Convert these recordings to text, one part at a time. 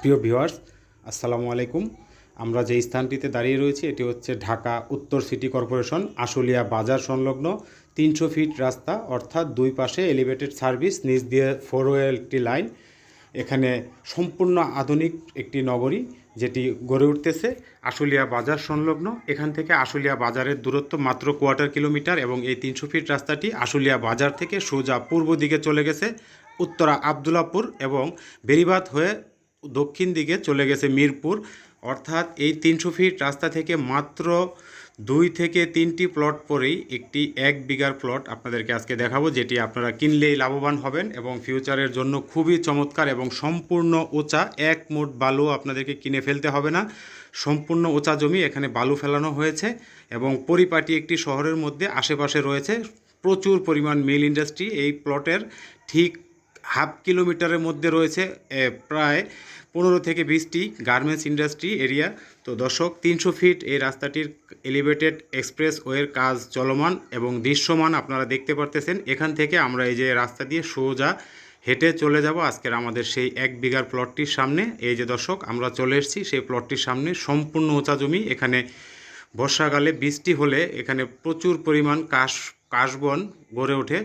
প্রিয় ভিউয়ার্স, আসসালামু আলাইকুম। আমরা যে স্থানটিতে দাঁড়িয়ে রয়েছি, এটি হচ্ছে ঢাকা উত্তর সিটি কর্পোরেশন আশুলিয়া বাজার সংলগ্ন তিনশো ফিট রাস্তা, অর্থাৎ দুই পাশে এলিভেটেড সার্ভিস, নিচ দিয়ে ফোরওয়ে একটি লাইন। এখানে সম্পূর্ণ আধুনিক একটি নগরী যেটি গড়ে উঠতেছে আশুলিয়া বাজার সংলগ্ন। এখান থেকে আশুলিয়া বাজারের দূরত্ব মাত্র কোয়ার্টার কিলোমিটার এবং এই তিনশো ফিট রাস্তাটি আশুলিয়া বাজার থেকে সোজা পূর্ব দিকে চলে গেছে উত্তরা আবদুল্লাপুর এবং বেরিবাদ হয়ে দক্ষিণ দিকে চলে গেছে মিরপুর। অর্থাৎ এই তিনশো ফিট রাস্তা থেকে মাত্র দুই থেকে তিনটি প্লট পরেই একটি এক বিঘার প্লট আপনাদেরকে আজকে দেখাবো, যেটি আপনারা কিনলেই লাভবান হবেন এবং ফিউচারের জন্য খুবই চমৎকার এবং সম্পূর্ণ উঁচা এক মোট বালু আপনাদেরকে কিনে ফেলতে হবে না। সম্পূর্ণ উঁচা জমি এখানে বালু ফেলানো হয়েছে এবং পরিপাটি একটি শহরের মধ্যে, আশেপাশে রয়েছে প্রচুর পরিমাণ মিল ইন্ডাস্ট্রি এই প্লটের ঠিক হাফ কিলোমিটারের মধ্যে রয়েছে প্রায় পনেরো থেকে বিশটি গার্মেন্টস ইন্ডাস্ট্রি এরিয়া। তো দর্শক, তিনশো ফিট এই রাস্তাটির এলিভেটেড এক্সপ্রেস ওয়ের কাজ চলমান এবং দৃশ্যমান আপনারা দেখতে পারতেছেন। এখান থেকে আমরা এই যে রাস্তা দিয়ে সোজা হেঁটে চলে যাব আজকের আমাদের সেই এক বিঘার প্লটটির সামনে। এই যে দর্শক, আমরা চলে এসেছি সেই প্লটটির সামনে। সম্পূর্ণ উঁচা জমি, এখানে বর্ষাকালে বৃষ্টি হলে এখানে প্রচুর পরিমাণ কাশ কাশবন গড়ে ওঠে।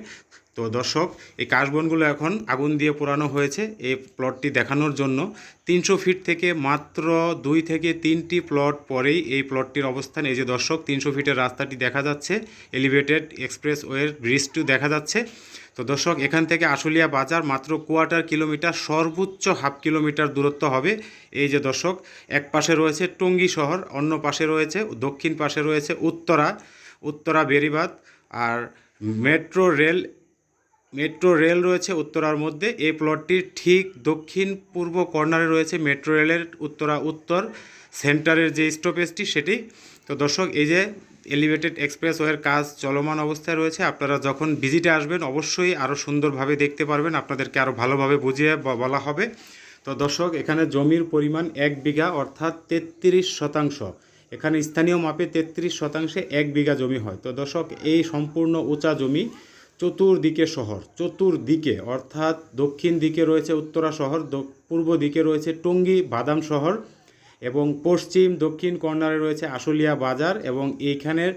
তো দর্শক, এই কাশবনগুলো এখন আগুন দিয়ে পোড়ানো হয়েছে। এই প্লটটি দেখানোর জন্য তিনশো ফিট থেকে মাত্র দুই থেকে তিনটি প্লট পরেই এই প্লটটির অবস্থান। এই যে দর্শক, তিনশো ফিটের রাস্তাটি দেখা যাচ্ছে। এলিভেটেড এক্সপ্রেস ওয়ের ব্রিজটিও দেখা যাচ্ছে। তো দর্শক, এখান থেকে আশুলিয়া বাজার মাত্র কোয়ার্টার কিলোমিটার সর্বোচ্চ হাফ কিলোমিটার দূরত্ব হবে। এই যে দর্শক, এক পাশে রয়েছে টঙ্গী শহর, অন্য পাশে রয়েছে, দক্ষিণ পাশে রয়েছে উত্তরা। উত্তরা বেরিবাদ আর মেট্রো রেল মেট্রো রেল রয়েছে উত্তরার মধ্যে। এই প্লটটির ঠিক দক্ষিণ পূর্ব কর্নারে রয়েছে মেট্রো রেলের উত্তরা উত্তর সেন্টারের যে স্টপেজটি সেটি। তো দর্শক, এই যে এলিভেটেড এক্সপ্রেস ওয়ের কাজ চলমান অবস্থায় রয়েছে, আপনারা যখন ভিজিটে আসবেন অবশ্যই আরও সুন্দরভাবে দেখতে পারবেন, আপনাদেরকে আরও ভালোভাবে বুঝিয়ে বলা হবে। তো দর্শক, এখানে জমির পরিমাণ এক বিঘা অর্থাৎ তেত্রিশ শতাংশ। এখানে স্থানীয় মাপে তেত্রিশ শতাংশে এক বিঘা জমি হয়। তো দর্শক, এই সম্পূর্ণ উঁচা জমি চতুর্দিকে শহর, চতুর্দিকে, অর্থাৎ দক্ষিণ দিকে রয়েছে উত্তরা শহর পূর্ব দিকে রয়েছে টঙ্গী বাদাম শহর এবং পশ্চিম দক্ষিণ কর্নারে রয়েছে আশুলিয়া বাজার এবং এইখানের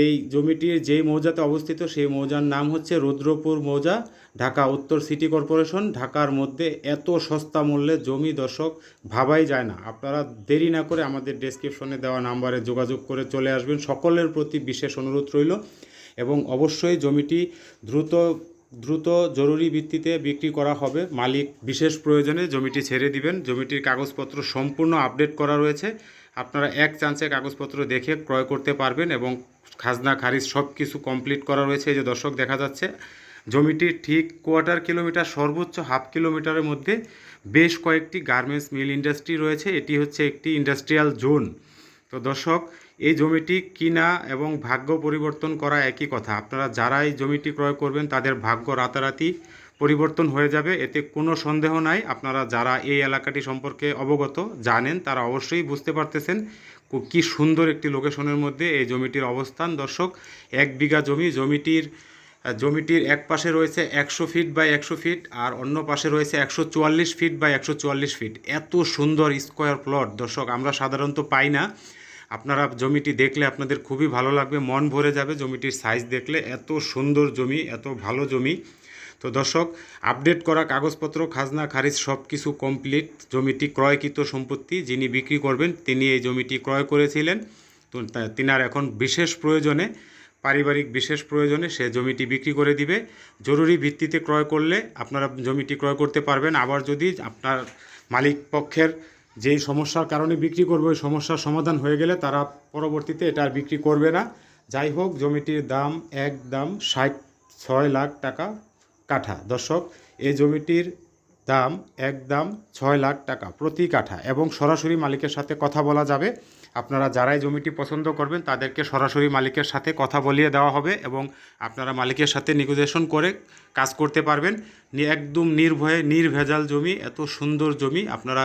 এই জমিটির যেই মৌজাতে অবস্থিত সেই মৌজার নাম হচ্ছে রুদ্রপুর মৌজা, ঢাকা উত্তর সিটি কর্পোরেশন। ঢাকার মধ্যে এত সস্তা মূল্যে জমি দর্শক ভাবাই যায় না। আপনারা দেরি না করে আমাদের ডেসক্রিপশনে দেওয়া নাম্বারে যোগাযোগ করে চলে আসবেন। সকলের প্রতি বিশেষ অনুরোধ রইল। এবং অবশ্যই জমিটি দ্রুত দ্রুত জরুরি ভিত্তিতে বিক্রি করা হবে। মালিক বিশেষ প্রয়োজনে জমিটি ছেড়ে দিবেন। জমিটির কাগজপত্র সম্পূর্ণ আপডেট করা রয়েছে। আপনারা এক চান্সে কাগজপত্র দেখে ক্রয় করতে পারবেন এবং খাজনা, খারিজ সব কিছু কমপ্লিট করা রয়েছে। এই যে দর্শক দেখা যাচ্ছে জমিটির ঠিক কোয়ার্টার কিলোমিটার, সর্বোচ্চ হাফ কিলোমিটারের মধ্যে বেশ কয়েকটি গার্মেন্টস মিল ইন্ডাস্ট্রি রয়েছে। এটি হচ্ছে একটি ইন্ডাস্ট্রিয়াল জোন। তো দর্শক এই জমিটি কিনা এবং ভাগ্য পরিবর্তন করা একই কথা। আপনারা যারা এই জমিটি ক্রয় করবেন, তাদের ভাগ্য রাতারাতি পরিবর্তন হয়ে যাবে। এতে কোনো সন্দেহ নাই। আপনারা যারা এই এলাকাটি সম্পর্কে অবগত জানেন, তারা অবশ্যই বুঝতে পারতেছেন কি সুন্দর একটি লোকেশনের মধ্যে এই জমিটির অবস্থান। দর্শক, এক বিঘা জমি, জমিটির জমিটির এক পাশে রয়েছে একশো ফিট বাই একশো ফিট আর অন্য পাশে রয়েছে একশো চুয়াল্লিশ ফিট বাই একশো চুয়াল্লিশ ফিট। এত সুন্দর স্কোয়ার প্লট। দর্শক, আমরা সাধারণত পাই না। আপনারা জমিটি দেখলে আপনাদের খুবই ভালো লাগবে, মন ভরে যাবে জমিটির সাইজ দেখলে। এত সুন্দর জমি, এত ভালো জমি। তো দর্শক আপডেট করা কাগজপত্র, খাজনা, খারিজ সব কিছু কমপ্লিট জমিটি ক্রয়কৃত সম্পত্তি যিনি বিক্রি করবেন, তিনি এই জমিটি ক্রয় করেছিলেন। তো, তিনার এখন বিশেষ প্রয়োজনে, পারিবারিক বিশেষ প্রয়োজনে সে জমিটি বিক্রি করে দিবে। জরুরি ভিত্তিতে ক্রয় করলে আপনারা জমিটি ক্রয় করতে পারবেন। আবার যদি আপনার মালিক পক্ষের যেই সমস্যার কারণে বিক্রি করবে, ওই সমস্যার সমাধান হয়ে গেলে তারা পরবর্তীতে এটা আর বিক্রি করবে না। যাই হোক, জমিটির দাম এক দাম ষাট, ছয় লাখ টাকা কাঠা। দর্শক এই জমিটির দাম একদম ছয় লাখ টাকা প্রতি কাঠা এবং সরাসরি মালিকের সাথে কথা বলা যাবে। আপনারা যারাই জমিটি পছন্দ করবেন, তাদেরকে সরাসরি মালিকের সাথে কথা বলিয়ে দেওয়া হবে এবং আপনারা মালিকের সাথে নিগোজিয়েশন করে কাজ করতে পারবেন। একদম নির্ভয়ে, নির্ভেজাল জমি, এত সুন্দর জমি, আপনারা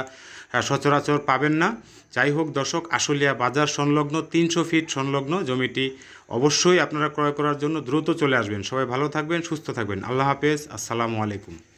সচরাচর পাবেন না। যাই হোক দর্শক, আশুলিয়া বাজার সংলগ্ন তিনশো ফিট সংলগ্ন জমিটি অবশ্যই আপনারা ক্রয় করার জন্য দ্রুত চলে আসবেন। সবাই ভালো থাকবেন, সুস্থ থাকবেন। আল্লাহ হাফেজ, আসসালামু আলাইকুম।